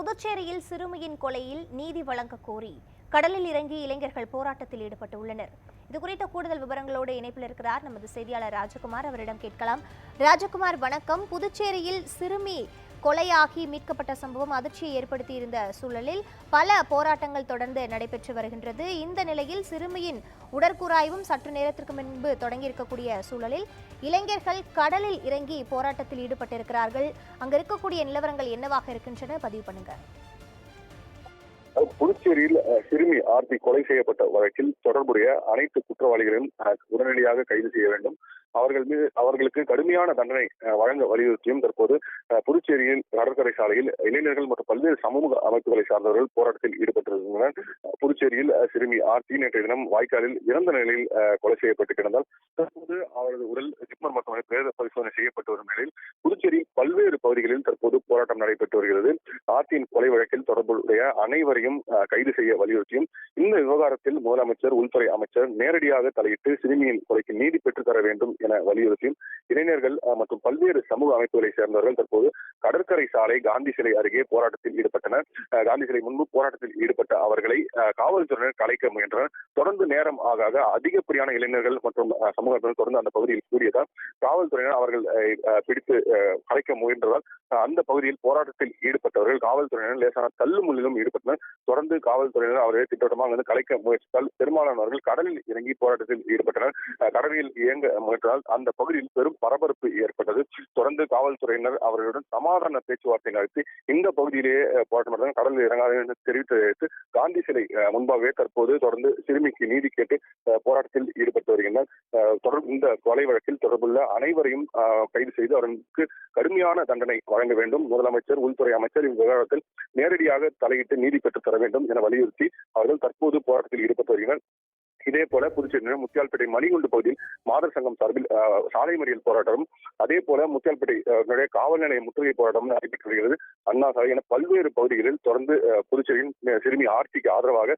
புதுச்சேரியில் சிறுமியின் கொலையில் நீதி வழங்க கோரி கடலில் இறங்கி இளைஞர்கள் போராட்டத்தில் ஈடுபட்டுள்ளனர். இது குறித்த கூடுதல் விவரங்களோடு இணைப்பில் இருக்கிறார் நமது செய்தியாளர் ராஜகுமார். அவரிடம் கேட்கலாம். ராஜகுமார் வணக்கம். புதுச்சேரியில் சிறுமி கொலையாகி மீட்கப்பட்ட சம்பவம் அதிர்ச்சியை ஏற்படுத்தியிருந்த சூழலில் பல போராட்டங்கள் தொடர்ந்து நடைபெற்று வருகின்றது. இந்த நிலையில் சிறுமியின் உடற்கூறாய்வும் சற்று நேரத்திற்கு முன்பு தொடங்கியிருக்கக்கூடிய சூழலில் இளைஞர்கள் கடலில் இறங்கி போராட்டத்தில் ஈடுபட்டிருக்கிறார்கள். அங்க இருக்கக்கூடிய நிலவரங்கள் என்னவாக இருக்கின்றன? பதிவு பண்ணுங்க. புதுச்சேரியில் சிறுமி ஆர்த்தி கொலை செய்யப்பட்ட வழக்கில் தொடர்புடைய அனைத்து குற்றவாளிகளையும் உடனடியாக கைது செய்ய வேண்டும். அவர்கள் மீது அவர்களுக்கு கடுமையான தண்டனை வழங்க வலியுறுத்தியும் தற்போது அஹ், புதுச்சேரியில் கடற்கரை சாலையில் இளைஞர்கள் மற்றும் பல்வேறு சமூக அமைப்புகளை சார்ந்தவர்கள் போராட்டத்தில் ஈடுபட்டிருந்தனர். புதுச்சேரியில் சிறுமி ஆர்த்தி நேற்றைய தினம் வாய்க்காலில் இறந்த நிலையில் அஹ், கொலை செய்யப்பட்டு கிடந்தால் தற்போது அவரது உடல் ஜிப்மர் மருத்துவமனை பிரேத பரிசோதனை செய்யப்பட்டு வரும் நிலையில் புதுச்சேரியின் பல்வேறு பகுதிகளில் தற்போது போராட்டம் நடைபெற்று வருகிறது. ஆர்த்தியின் கொலை வழக்கில் தொடர்புடைய அனைவரையும் அஹ், கைது செய்ய வலியுறுத்தியும் இந்த விவகாரத்தில் முதலமைச்சர் உள்துறை அமைச்சர் நேரடியாக தலையிட்டு சிறுமியின் கொலைக்கு நீதி பெற்றுத்தர வேண்டும் என வலியுறுத்தியும் இளைஞர்கள் மற்றும் பல்வேறு சமூக அமைப்புகளை சேர்ந்தவர்கள் தற்போது கடற்கரை சாலை காந்தி சிலை அருகே போராட்டத்தில் ஈடுபட்டனர். காந்தி சிலை முன்பு போராட்டத்தில் ஈடுபட்ட அவர்களை காவல்துறையினர் கலைக்க முயன்றனர். தொடர்ந்து நேரம் ஆக ஆக அதிகப்படியான இளைஞர்கள் மற்றும் அஹ், சமூகத்தினர் தொடர்ந்து அந்த பகுதியில் கூடியதால் காவல்துறையினர் அவர்கள் அஹ், பிடித்து அஹ், கலைக்க முயன்றதால் அந்த பகுதியில் போராட்டத்தில் ஈடுபட்டவர்கள் காவல்துறையினர் லேசான தள்ளுமுள்ளிலும் ஈடுபட்டனர். தொடர்ந்து காவல்துறையினர் அவர்களை திட்டவட்டமாக வந்து கலைக்க முயற்சித்தால் பெரும்பாலானவர்கள் கடலில் இறங்கி போராட்டத்தில் ஈடுபட்டனர். கடலில் இயங்க முயன்றதால் அந்த பகுதியில் பெரும் பரபரப்பு ஏற்பட்டது. தொடர்ந்து காவல்துறையினர் அவர்களுடன் சமாதான பேச்சுவார்த்தை நடத்தி இந்த பகுதியிலேயே போராட்டம் நடத்தினர். கடலில் இறங்காத என்று தெரிவித்ததற்கு காந்தி சிலை முன்பாகவே தற்போது தொடர்ந்து சிறுமிக்கு நீதி கேட்டு போராட்டத்தில் ஈடுபட்டு வருகின்றனர். அஹ், இந்த கொலை வழக்கில் தொடர்புள்ள அனைவரையும் கைது செய்து அவர்களுக்கு கடுமையான தண்டனை வழங்க வேண்டும். முதலமைச்சர் உள்துறை அமைச்சர் இவ்விவகாரத்தில் நேரடியாக தலையிட்டு நீதி பெற்றுத் தர வேண்டும் என வலியுறுத்தி அவர்கள் தற்போது போராட்டத்தில் ஈடுபட்டு வருகிறார். இதே போல புதுச்சேரி முத்தியால்பேட்டை மணிகுண்டு பகுதியில் மாதர் சங்கம் சார்பில் சாலை மறியல் போராட்டமும் அதே போல முத்தியால்பேட்டை காவல் நிலைய முற்றுகை போராட்டமும் நடைபெற்று வருகிறது அண்ணா சாலை என பல்வேறு பகுதிகளில் தொடர்ந்து புதுச்சேரியின் சிறுமி ஆர்த்திக்கு ஆதரவாக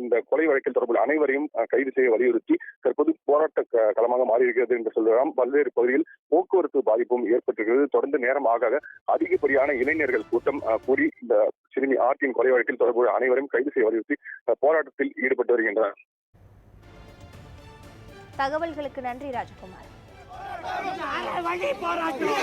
இந்த கொலை வழக்கில் தொடர்புள்ள அனைவரையும் கைது செய்ய வலியுறுத்தி தற்போது போராட்ட க- களமாக மாறியிருக்கிறது என்று சொல்லலாம். பல்வேறு பகுதியில் போக்குவரத்து பாதிப்பும் ஏற்பட்டிருக்கிறது. தொடர்ந்து நேரம் ஆக அதிகப்படியான இளைஞர்கள் கூட்டம் அஹ், கூடி இந்த சிறுமி ஆர்த்தியின் கொலை வழக்கில் தொடர்புடைய அனைவரையும் கைது செய்ய வலியுறுத்தி போராட்டத்தில் ஈடுபட்டு வருகின்றனர். தகவல்களுக்கு நன்றி ராஜகுமார். வழி போராட்டம்.